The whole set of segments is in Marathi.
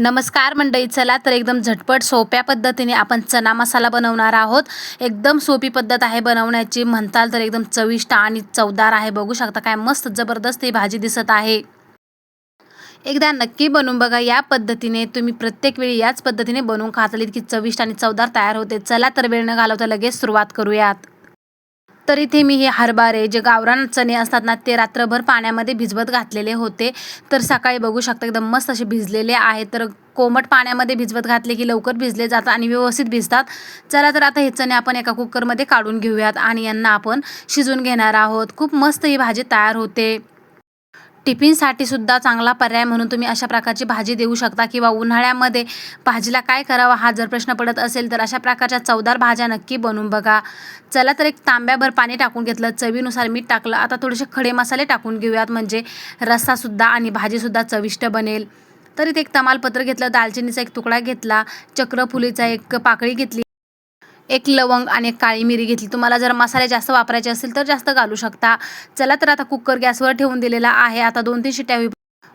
नमस्कार मंडळी चला तर एकदम झटपट सोप्या पद्धतीने आपण चना मसाला बनवणार आहोत. एकदम सोपी पद्धत आहे बनवण्याची. म्हणताल तर एकदम चविष्ट आणि चवदार आहे. बघू शकता काय मस्त जबरदस्त ही भाजी दिसत आहे. एकदा नक्की बनवून बघा या पद्धतीने. तुम्ही प्रत्येक वेळी याच पद्धतीने बनवून खाताल. की चविष्ट आणि चवदार तयार होते. चला तर वेळ न घालवता लगेच सुरुवात करूयात. तर इथे मी हे हरभरे जे गावरान चणे असतात ना ते रात्रभर पाण्यामध्ये भिजवत घातलेले होते. तर सकाळी बघू शकता एकदम मस्त असे भिजलेले आहेत. तर कोमट पाण्यामध्ये भिजवत घातले की लवकर भिजले जातात आणि व्यवस्थित भिजतात. चला तर आता हे चणे आपण एका कुकरमध्ये काढून घेऊयात आणि यांना आपण शिजून घेणार आहोत. खूप मस्त ही भाजी तयार होते. टिफिनसाठी सुद्धा चांगला पर्याय म्हणून तुम्ही अशा प्रकारची भाजी देऊ शकता किंवा उन्हाळ्यामध्ये भाजीला काय करावं हा जर प्रश्न पडत असेल तर अशा प्रकारच्या चवदार भाज्या नक्की बनवून बघा. चला तर एक तांब्याभर पाणी टाकून घेतलं. चवीनुसार मीठ टाकलं. आता थोडेसे खडे मसाले टाकून घेऊयात. म्हणजे रस्सासुद्धा आणि भाजीसुद्धा चविष्ट बनेल. तर इथे एक तमालपत्र घेतलं. दालचिनीचा एक तुकडा घेतला. चक्रफुलीचा एक पाकळी घेतली. एक लवंग आणि एक काळी मिरी घेतली. तुम्हाला जर मसाले जास्त वापरायचे असेल तर जास्त घालू शकता. चला तर आता कुकर गॅसवर ठेवून दिलेला आहे. आता दोन तीन शिट्ट्या होई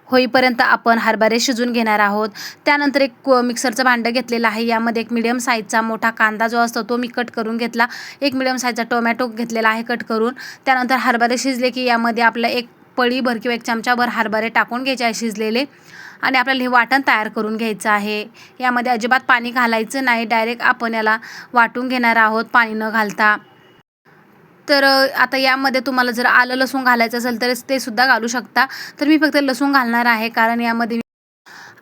होईपर्यंत आपण हरभरे शिजून घेणार आहोत. त्यानंतर एक मिक्सरचं भांडं घेतलेलं आहे. यामध्ये एक मिडियम साईजचा मोठा कांदा जो असतो तो मी कट करून घेतला. एक मिडियम साईजचा टोमॅटो घेतलेला आहे कट करून. त्यानंतर हरभरे शिजले की यामध्ये आपलं एक पळीभर किंवा एक चमचाभर हरभरे टाकून घ्यायचे आहे शिजलेले. आणि आपल्याला हे वाटण तयार करून घ्यायचं आहे. यामध्ये अजिबात पाणी घालायचं नाही. डायरेक्ट आपण याला वाटून घेणार आहोत पाणी न घालता. तर आता यामध्ये तुम्हाला जर आलं लसूण घालायचं असेल तर ते सुद्धा घालू शकता. तर मी फक्त लसूण घालणार आहे. कारण यामध्ये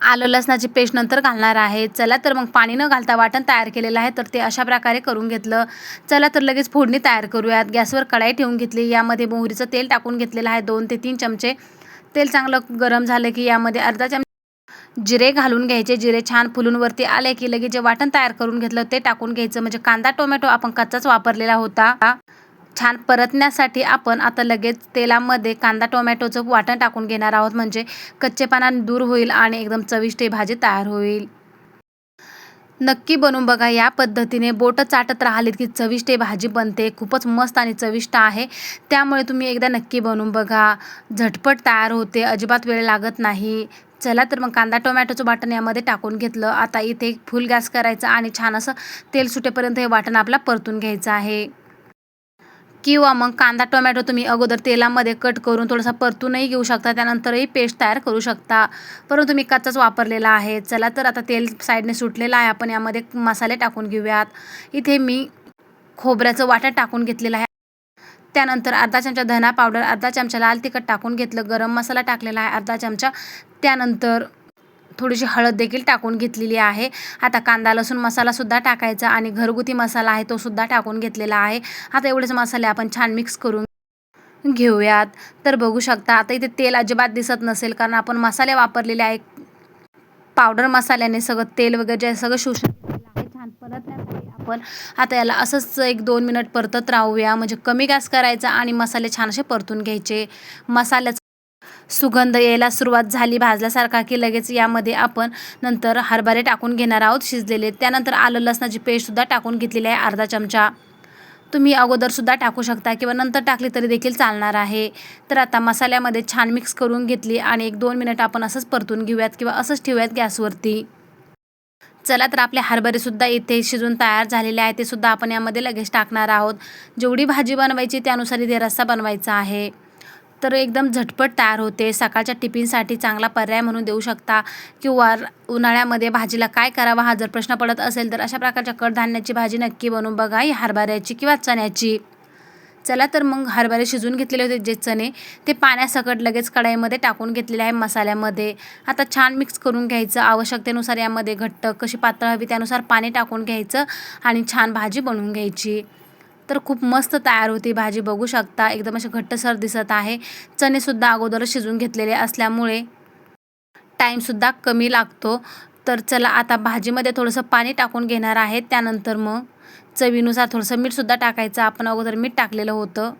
आलं लसणाची पेस्ट नंतर घालणार आहे. चला तर मग पाणी न घालता वाटण तयार केलेलं आहे. तर ते अशा प्रकारे करून घेतलं. चला तर लगेच फोडणी तयार करूयात. गॅसवर कढाई ठेवून घेतली. यामध्ये मोहरीचं तेल टाकून घेतलेलं आहे. दोन ते तीन चमचे. तेल चांगलं गरम झालं की यामध्ये अर्धा चमचा जिरे घालून घ्यायचे. जिरे छान फुलून वरती आले की लगेच जे वाटण तयार करून घेतलं ते टाकून घ्यायचं. म्हणजे कांदा टोमॅटो आपण कच्चाच वापरलेला होता. छान परतण्यासाठी आपण आता लगेच तेलामध्ये कांदा टोमॅटोचं वाटण टाकून घेणार आहोत. म्हणजे कच्चेपणा दूर होईल आणि एकदम चविष्ट भाजी तयार होईल. नक्की बनवून बघा या पद्धतीने. बोटं चाटत राहिलीत की चविष्ट भाजी बनते. खूपच मस्त आणि चविष्ट आहे. त्यामुळे तुम्ही एकदा नक्की बनवून बघा. झटपट तयार होते. अजिबात वेळ लागत नाही. चला तर मग कांदा टोमॅटोचं वाटण यामध्ये टाकून घेतलं. आता इथे फुल गॅस करायचं आणि छान असं तेल सुटेपर्यंत हे वाटण आपला परतून घ्यायचं आहे. किंवा मग कांदा टोमॅटो तुम्ही अगोदर तेलामध्ये कट करून थोडासा परतूनही घेऊ शकता. त्यानंतरही पेस्ट तयार करू शकता. परंतु मी कच्चाच वापरलेला आहे. चला तर आता तेल साईडने सुटलेलं आहे. आपण यामध्ये मसाले टाकून घेऊयात. इथे मी खोबऱ्याचं वाटण टाकून घेतलेलं आहे. त्यानंतर अर्धा चमचा धना पावडर अर्धा चमचा लाल तिखट टाकून घेतलं गरम मसाला टाकलेला आहे अर्धा चमचा. त्यानंतर थोडीशी हळद देखील टाकून घेतलेली आहे. आता कांदा लसूण मसालासुद्धा टाकायचा आणि घरगुती मसाला आहे तो सुद्धा टाकून घेतलेला आहे. आता एवढेच मसाले आपण छान मिक्स करून घेऊयात. तर बघू शकता आता इथे तेल अजिबात दिसत नसेल कारण आपण मसाले वापरलेले आहे पावडर मसाल्याने सगळं तेल वगैरे जे सगळं शोषण आपण आता याला असंच एक दोन मिनट परतत राहूया. म्हणजे कमी गॅस करायचा आणि मसाले छान असे परतून घ्यायचे. मसाल्याचा सुगंध यायला सुरुवात झाली भाजल्यासारखा की लगेच यामध्ये आपण नंतर हरभरे टाकून घेणार आहोत शिजलेले. त्यानंतर आलं लसणाची पेस्टसुद्धा टाकून घेतलेली आहे अर्धा चमचा. तुम्ही अगोदरसुद्धा टाकू शकता किंवा नंतर टाकली तरी देखील चालणार आहे. तर आता मसाल्यामध्ये छान मिक्स करून घेतली आणि एक दोन मिनिट आपण असंच परतून घेऊयात किंवा असंच ठेवूयात गॅसवरती. चला तर आपले हरभरेसुद्धा इथे शिजून तयार झालेले आहे ते सुद्धा आपण यामध्ये लगेच टाकणार आहोत. जेवढी भाजी बनवायची त्यानुसार इथे रस्सा बनवायचा आहे. तर एकदम झटपट तयार होते. सकाळच्या टिफिनसाठी चांगला पर्याय म्हणून देऊ शकता. किंवा उन्हाळ्यामध्ये भाजीला काय करावा हा जर प्रश्न पडत असेल तर अशा प्रकारच्या कडधान्याची भाजी नक्की बनवून बघा. ही हरभऱ्याची किंवा चण्याची. चला तर मग हरभरे शिजून घेतलेले होते जे चणे ते पाण्यासकट लगेच कढाईमध्ये टाकून घेतलेले आहे मसाल्यामध्ये. आता छान मिक्स करून घ्यायचं. आवश्यकतेनुसार यामध्ये घट्ट कशी पातळ हवी त्यानुसार पाणी टाकून घ्यायचं आणि छान भाजी बनवून घ्यायची. तर खूप मस्त तयार होती भाजी बघू शकता. एकदम असे घट्टसर दिसत आहे. चणेसुद्धा अगोदरच शिजून घेतलेले असल्यामुळे टाईमसुद्धा कमी लागतो. तर चला आता भाजीमध्ये थोडंसं पाणी टाकून घेणार आहे. त्यानंतर मग चवीनुसार थोडंसं मीठसुद्धा टाकायचं. आपण अगोदर मीठ टाकलेलं होतं.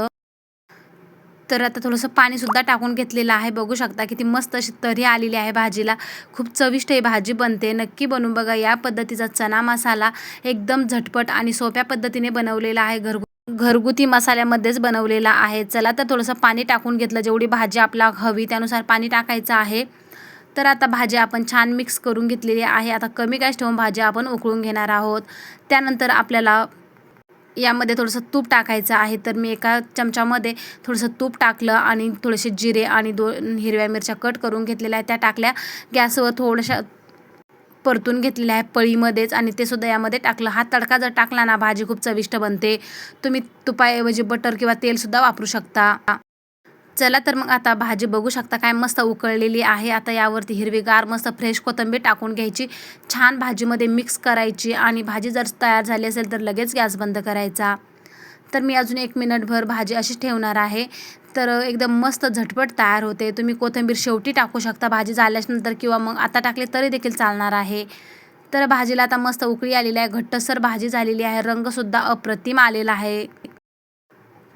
तर आता थोडंसं पाणीसुद्धा टाकून घेतलेलं आहे. बघू शकता किती मस्त अशी तरी आलेली आहे भाजीला. खूप चविष्ट ही भाजी बनते. नक्की बनवून बघा. या पद्धतीचा चना मसाला एकदम झटपट आणि सोप्या पद्धतीने बनवलेला आहे. घरगु घरगुती मसाल्यामध्येच बनवलेला आहे. चला तर थोडंसं पाणी टाकून घेतलं. जेवढी भाजी आपला हवी त्यानुसार पाणी टाकायचं आहे. तर आता भाजी आपण छान मिक्स करून घेतलेली आहे. आता कमी गॅस ठेवून भाजी आपण उकळून घेणार आहोत. त्यानंतर आपल्याला यामध्ये थोडंसं तूप टाकायचं आहे. तर मी एका चमच्यामध्ये थोडंसं तूप टाकलं आणि थोडेसे जिरे आणि दोन हिरव्या मिरच्या कट करून घेतलेल्या आहेत. त्या टाकल्या. गॅसवर थोड्याशा परतून घेतलेल्या आहे पळीमध्येच आणि ते सुद्धा यामध्ये टाकलं. हा तडका जर टाकला ना भाजी खूप चविष्ट बनते. तुम्ही तुपाऐवजी बटर किंवा तेलसुद्धा वापरू शकता. चला तर मग आता भाजी बघू शकता काय मस्त उकळलेली आहे. आता यावरती हिरवीगार मस्त फ्रेश कोथिंबीर टाकून घ्यायची. छान भाजीमध्ये मिक्स करायची आणि भाजी जर तयार झाली असेल तर लगेच गॅस बंद करायचा. तर मी अजून एक मिनटभर भाजी अशी ठेवणार आहे. तर एकदम मस्त झटपट तयार होते. तुम्ही कोथिंबीर शेवटी टाकू शकता भाजी झाल्यानंतर किंवा मग आता टाकले तरी देखील चालणार आहे. तर भाजीला आता मस्त उकळी आलेली आहे. घट्टसर भाजी झालेली आहे. रंगसुद्धा अप्रतिम आलेला आहे.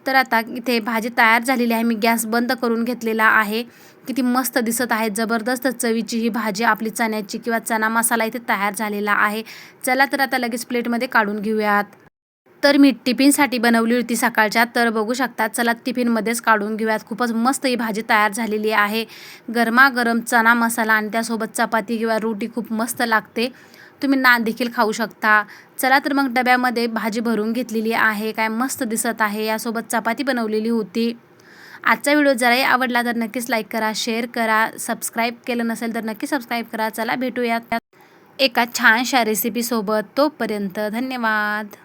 तर आता इथे भाजी तयार झालेली आहे. मी गॅस बंद करून घेतलेला आहे. किती मस्त दिसत आहे. जबरदस्त चवीची ही भाजी आपली चण्याची किंवा चना मसाला इथे तयार झालेला आहे. चला तर आता लगेच प्लेटमध्ये काढून घेऊयात. तर मी टिफिनसाठी बनवली होती सकाळच्या. तर बघू शकता चला टिफिनमध्येच काढून घेऊयात. खूपच मस्त ही भाजी तयार झालेली आहे. गरमागरम चना मसाला आणि त्यासोबत चपाती किंवा रोटी खूप मस्त लागते. तुम्ही नान देखील खाऊ शकता. चला तर मग डब्यामध्ये भाजी भरून घेतलेली आहे. काय मस्त दिसत आहे. यासोबत चपाती बनवलेली होती. आजचा व्हिडिओ जराही आवडला तर नक्कीच लाईक करा शेअर करा सबस्क्राईब केलं नसेल तर नक्की सबस्क्राईब करा. चला भेटूया एका छानशा रेसिपीसोबत तोपर्यंत धन्यवाद.